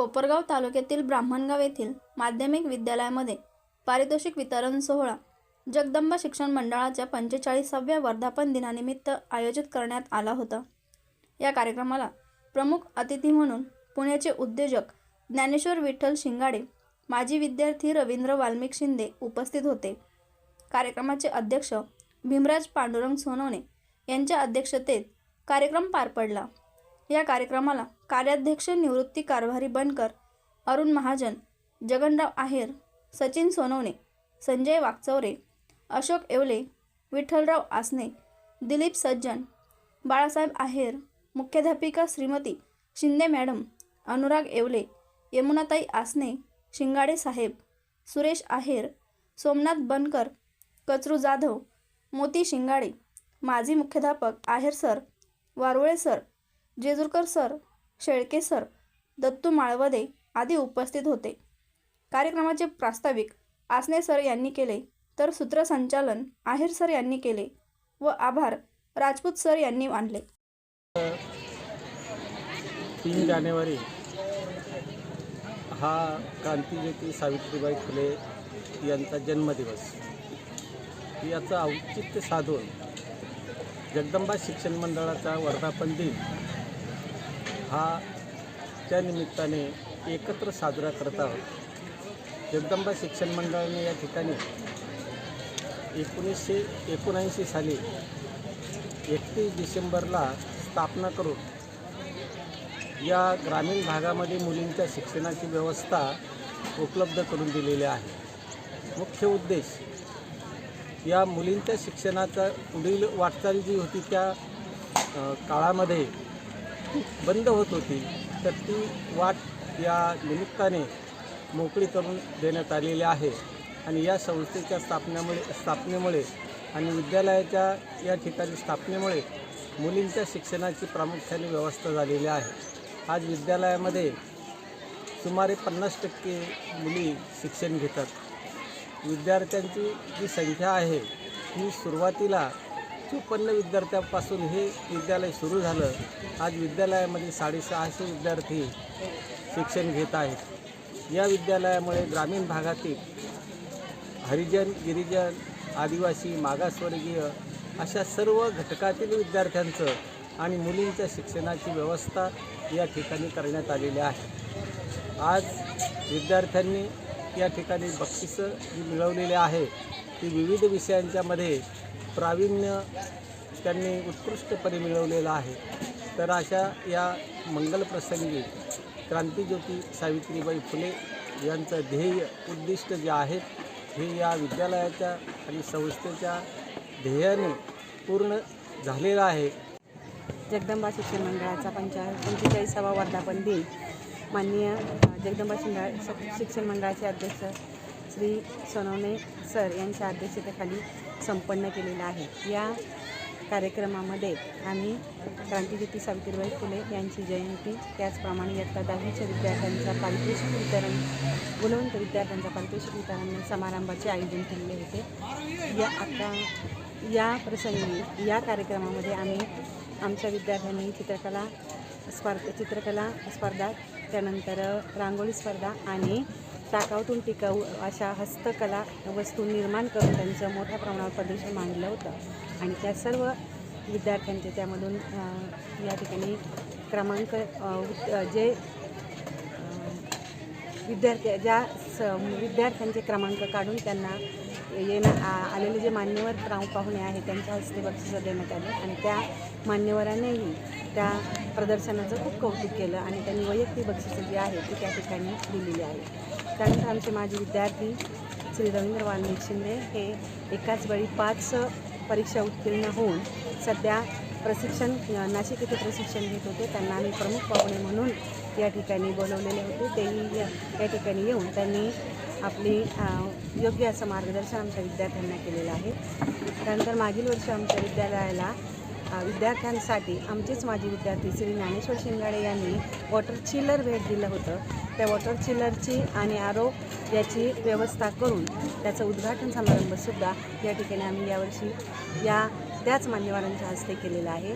कोपरगाव तालुक्यातील ब्राह्मणगाव येथील माध्यमिक विद्यालयामध्ये पारितोषिक वितरण सोहळा जगदंबा शिक्षण मंडळाच्या पंचेचाळीसाव्या वर्धापन दिनानिमित्त आयोजित करण्यात आला होता. या कार्यक्रमाला प्रमुख अतिथी म्हणून पुण्याचे उद्योजक ज्ञानेश्वर विठ्ठल शिंगाडे माजी विद्यार्थी रवींद्र वाल्मिक शिंदे उपस्थित होते. कार्यक्रमाचे अध्यक्ष भीमराज पांडुरंग सोनवणे यांच्या अध्यक्षतेत कार्यक्रम पार पडला. या कार्यक्रमाला कार्याध्यक्ष निवृत्ती कारभारी बनकर अरुण महाजन जगनराव आहेर सचिन सोनवणे संजय वागचौरे अशोक येवले विठ्ठलराव आसने दिलीप सज्जन बाळासाहेब आहेर मुख्याध्यापिका श्रीमती शिंदे मॅडम अनुराग येवले यमुनाताई आसने शिंगाडे साहेब सुरेश आहेर सोमनाथ बनकर कचरू जाधव मोती शिंगाडे माजी मुख्याध्यापक Aher sir Warule sir Jejurkar sir Shelke sir Dattu Malwade आदी उपस्थित होते. कार्यक्रमाचे प्रास्ताविक आसने सर यांनी केले तर सूत्रसंचालन आहेर सर यांनी केले व आभार राजपूत सर यांनी मानले. तीन जानेवारी हा क्रांतीज्योती सावित्रीबाई फुले यांचा जन्मदिवस. याचं औचित्य साधून जगदंबा शिक्षण मंडळाचा वर्धापन दिन हा त्या निमित्ताने एकत्र साजरा करत आहोत. जगदंबा शिक्षण मंडळाने या ठिकाणी एकोणीसशे एकोणऐंशी साली एकतीस डिसेंबरला स्थापना करून या ग्रामीण भागामध्ये मुलींच्या शिक्षणाची व्यवस्था उपलब्ध करून दिलेली आहे. मुख्य उद्देश या मुलींच्या शिक्षणाचा पुढील वाटचाल जी होती त्या काळामध्ये बंद होत होती तर ती वाट या निमित्ताने मोकळी करून देण्यात आलेली आहे. आणि या संस्थेच्या स्थापनेमुळे स्थापनेमुळे आणि विद्यालयाच्या या ठिकाणी स्थापनेमुळे मुलींच्या शिक्षणाची प्रामुख्याने व्यवस्था झालेली आहे. आज विद्यालयामध्ये सुमारे पन्नास टक्के मुली शिक्षण घेतात. विद्यार्थ्यांची जी संख्या आहे ही सुरुवातीला चोपन्न विद्यार्थ्यांपासून हे विद्यालय सुरू झालं. आज विद्यालयामध्ये साडेसहाशे विद्यार्थी शिक्षण घेत आहेत. या विद्यालयामुळे ग्रामीण भागातील हरिजन गिरिजन आदिवासी मागासवर्गीय अशा सर्व घटकातील विद्यार्थ्यांचं आणि मुलींच्या शिक्षणाची व्यवस्था या ठिकाणी करण्यात आलेली आहे. आज विद्यार्थ्यांनी या ठिकाणी बक्षिसं जी मिळवलेली आहे ती विविध विषयांच्यामध्ये प्रावीण्य त्यांनी उत्कृष्टपणे मिळवलेलं आहे. तर अशा या मंगलप्रसंगी क्रांतीज्योती सावित्रीबाई फुले यांचं ध्येय उद्दिष्ट जे आहेत हे या विद्यालयाच्या आणि संस्थेच्या ध्येयाने पूर्ण झालेलं आहे. जगदंबा शिक्षण मंडळाचा पंचा पंचेचाळीसावा वर्धापन दिन माननीय जगदंबा शिंगा शिक्षण मंडळाचे अध्यक्ष श्री सोनवणे सर यांच्या अध्यक्षतेखाली संपन्न केलेला आहे. या कार्यक्रमामध्ये आम्ही क्रांतीज्योती सावित्रीबाई फुले यांची जयंती त्याचप्रमाणे इयत्ता दहावीच्या विद्यार्थ्यांचा पारितोषिक वितरण गुणवंत विद्यार्थ्यांचा पारितोषिक वितरण समारंभाचे आयोजन केलेले होते. या आता या प्रसंगी या कार्यक्रमामध्ये आम्ही आमच्या विद्यार्थ्यांनी चित्रकला स्पर्धा चित्रकला स्पर्धा त्यानंतर रांगोळी स्पर्धा आणि टाकाऊतून टिकाऊ अशा हस्तकला वस्तू निर्माण करून त्यांचं मोठ्या प्रमाणावर प्रदर्शन मांडलं होतं. आणि त्या सर्व विद्यार्थ्यांचे त्यामधून या ठिकाणी क्रमांक जे विद्यार्थी ज्या स विद्यार्थ्यांचे क्रमांक काढून त्यांना येणं आलेले जे मान्यवर प्रा पाहुणे आहेत त्यांच्या हस्ते बक्षिसं देण्यात आले आणि त्या मान्यवरांनीही त्या प्रदर्शनाचं खूप कौतुक केलं आणि त्यांनी वैयक्तिक बक्षिसं जी आहेत ती त्या ठिकाणी दिलेली आहे त्यानंतर आमचे माजी विद्यार्थी श्री रवींद्र वाल्मिक शिंदे हे एकाच वेळी पाच परीक्षा उत्तीर्ण होऊन सध्या प्रशिक्षण नाशिक येथे प्रशिक्षण घेत होते. त्यांना आम्ही प्रमुख पाहुणे म्हणून या ठिकाणी बोलवलेले होते. तेही या ठिकाणी येऊन त्यांनी आपली योग्य असं मार्गदर्शन आमच्या विद्यार्थ्यांना केलेलं आहे. त्यानंतर मागील वर्षी आमच्या विद्यालयाला विद्यार्थ्यांसाठी आमचेच माजी विद्यार्थी श्री ज्ञानेश्वर शिंगाडे यांनी वॉटर चिलर भेट दिलं होतं. त्या वॉटर चिलरची आणि आरो याची व्यवस्था करून त्याचं उद्घाटन समारंभसुद्धा या ठिकाणी आम्ही यावर्षी या त्याच मान्यवरांच्या हस्ते केलेला आहे.